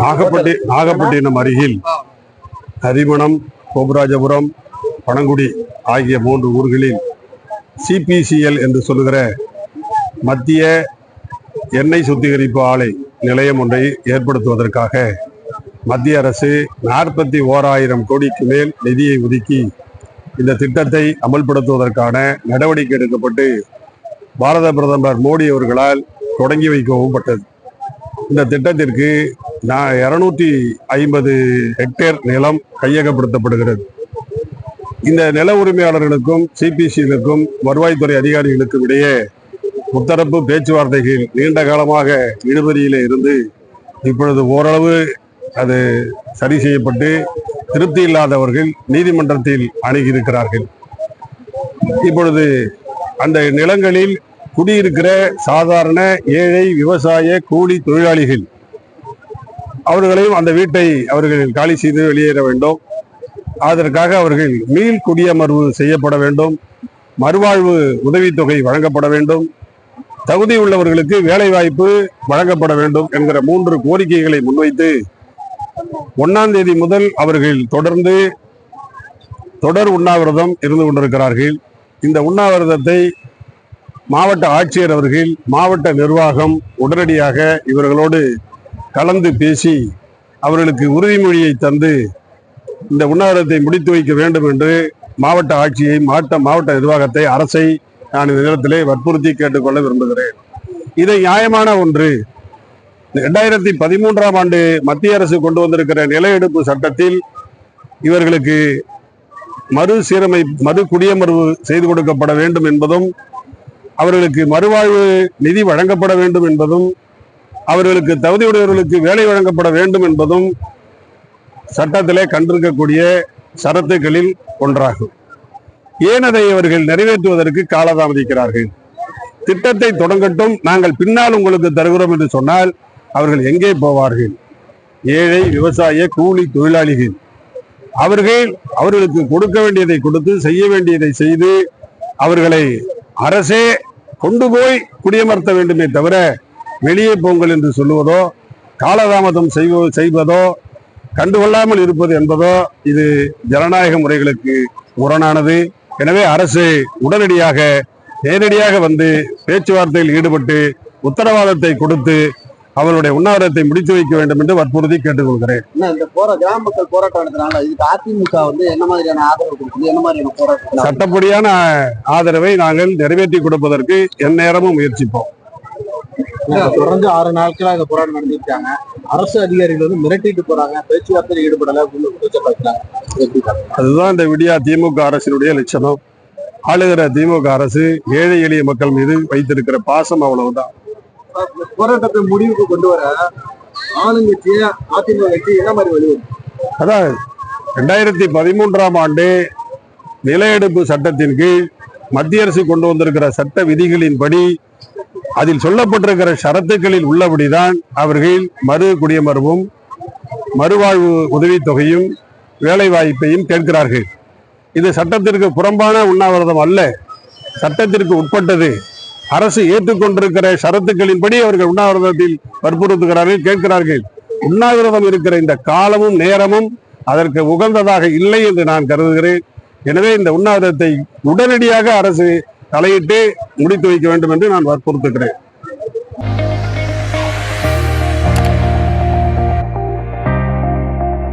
நாகப்பட்டி நாகப்பட்டினம் அருகில் ஹரிமணம் கோபராஜபுரம் பனங்குடி ஆகிய மூன்று ஊர்களில் சிபிசிஎல் என்று சொல்லுகிற மத்திய எண்ணெய் சுத்திகரிப்பு ஆலை நிலையம் ஒன்றை ஏற்படுத்துவதற்காக மத்திய அரசு நாற்பத்தி ஓராயிரம் கோடிக்கு மேல் நிதியை ஒதுக்கி இந்த திட்டத்தை அமல்படுத்துவதற்கான நடவடிக்கை எடுக்கப்பட்டு பாரத பிரதமர் மோடி அவர்களால் தொடங்கி வைக்கவும் பட்டது. இந்த திட்டத்திற்கு நான் இரநூத்தி ஐம்பது ஹெக்டேர் நிலம் கையகப்படுத்தப்படுகிறது. இந்த நில உரிமையாளர்களுக்கும் சிபிசிகளுக்கும் வருவாய்த்துறை அதிகாரிகளுக்கும் இடையே முத்தரப்பு பேச்சுவார்த்தைகள் நீண்ட காலமாக இழுபறியில் இருந்து இப்பொழுது ஓரளவு அது சரி செய்யப்பட்டு திருப்தி இல்லாதவர்கள் நீதிமன்றத்தில் அணுகியிருக்கிறார்கள். இப்பொழுது அந்த நிலங்களில் குடியிருக்கிற சாதாரண ஏழை விவசாய கூலி தொழிலாளிகள் அவர்களையும் அந்த வீட்டை அவர்கள் காலி செய்து வெளியேற வேண்டும். அதற்காக அவர்கள் மீள் குடியமர்வு செய்யப்பட வேண்டும். மறுவாழ்வு உதவித்தொகை வழங்கப்பட வேண்டும். தகுதி உள்ளவர்களுக்கு வேலைவாய்ப்பு வழங்கப்பட வேண்டும் என்கிற மூன்று கோரிக்கைகளை முன்வைத்து ஒன்னாம் தேதி முதல் அவர்கள் தொடர்ந்து தொடர் உண்ணாவிரதம் இருந்து கொண்டிருக்கிறார்கள். இந்த உண்ணாவிரதத்தை மாவட்ட ஆட்சியர் அவர்கள் மாவட்ட நிர்வாகம் உடனடியாக இவர்களோடு கலந்து பேசி அவர்களுக்கு உறுதிமொழியை தந்து இந்த உண்ணாவிரதத்தை முடித்து வைக்க வேண்டும் என்று மாவட்ட ஆட்சியை மாவட்ட மாவட்ட நிர்வாகத்தை அரசை நான் இந்த நேரத்திலே வற்புறுத்தி கேட்டுக்கொள்ள விரும்புகிறேன். இது நியாயமான ஒன்று. இரண்டாயிரத்தி பதிமூன்றாம் ஆண்டு மத்திய அரசு கொண்டு வந்திருக்கிற நில எடுப்பு சட்டத்தில் இவர்களுக்கு மறு சீரமை மறு குடியமர்வு செய்து கொடுக்கப்பட வேண்டும் என்பதும் அவர்களுக்கு மறுவாழ்வு நிதி வழங்கப்பட வேண்டும் என்பதும் அவர்களுக்கு தகுதியுடையவர்களுக்கு வேலை வழங்கப்பட வேண்டும் என்பதும் சட்டத்திலே கண்டிருக்கக்கூடிய சரத்துகளில் ஒன்றாகும். ஏன் அதை அவர்கள் நிறைவேற்றுவதற்கு காலதாமதிக்கிறார்கள்? திட்டத்தை தொடங்கட்டும் நாங்கள் பின்னால் உங்களுக்கு தருகிறோம் என்று சொன்னால் அவர்கள் எங்கே போவார்கள்? ஏழை விவசாய கூலி தொழிலாளிகள் அவர்கள் அவர்களுக்கு கொடுக்க வேண்டியதை கொடுத்து செய்ய வேண்டியதை செய்து அவர்களை அரசே கொண்டு போய் குடியமர்த்த வேண்டுமே தவிர வெளியே போங்கள் என்று சொல்லுவதோ காலதாமதம் செய்வ செய்வதோ கண்டுகொள்ளாமல் இருப்பது என்பதோ இது ஜனநாயக முறைகளுக்கு முரணானது. எனவே அரசு உடனடியாக நேரடியாக வந்து பேச்சுவார்த்தையில் ஈடுபட்டு உத்தரவாதத்தை கொடுத்து அவர்களுடைய உண்ணாவிரத்தை முடித்து வைக்க வேண்டும் என்று வற்புறுத்தி கேட்டுக்கொள்கிறேன். இந்த போரா கிராம மக்கள் போராட்டம் நடத்தினால இதுக்கு அதிமுக வந்து என்ன மாதிரியான ஆதரவு கொடுக்குது? என்ன மாதிரியான போராட்டம் சட்டப்படியான ஆதரவை நாங்கள் நிறைவேற்றி கொடுப்பதற்கு எந்நேரமும் முயற்சிப்போம். தொடர்ந்து ஆறு நாட்களா இந்த போராட்டம் நடந்திருக்காங்க. அரசு அதிகாரிகள் வந்து மிரட்டிட்டு போறாங்க. பேச்சுவார்த்தையில் ஈடுபடல? அதுதான் இந்த விடியா திமுக அரசினுடைய லட்சணம். ஆளுகிற திமுக அரசு ஏழை எளிய மக்கள் மீது வைத்திருக்கிற பாசம் அவ்வளவுதான். போராட்டத்தை முடிவுக்கு கொண்டு வர ஆளுங்கட்சியை அதிமுக கட்சி என்ன மாதிரி வழி அதான் ரெண்டாயிரத்தி பதிமூன்றாம் ஆண்டு நில எடுப்பு சட்டத்தின் கீழ் மத்திய அரசு கொண்டு வந்திருக்கிற சட்ட விதிகளின்படி அதில் சொல்லப்பட்டிருக்கிற ஷரத்துக்களில் உள்ளபடிதான் அவர்கள் மறு குடியமர்வும் மறுவாழ்வு உதவித்தொகையும் வேலை வாய்ப்பையும் கேட்கிறார்கள். இது சட்டத்திற்கு புறம்பான உண்ணாவிரதம் அல்ல. சட்டத்திற்கு உட்பட்டது அரசு ஏற்றுக்கொண்டிருக்கிற ஷரத்துக்களின்படி அவர்கள் உண்ணாவிரதத்தில் வற்புறுத்துகிறார்கள் கேட்கிறார்கள். உண்ணாவிரதம் இருக்கிற இந்த காலமும் நேரமும் அதற்கு உகந்ததாக இல்லை என்று நான் கருதுகிறேன். எனவே இந்த உண்ணாவிரதத்தை உடனடியாக அரசு தலையிட்டு முடித்து வைக்க வேண்டும் என்று நான் வற்புறுத்துகிறேன்.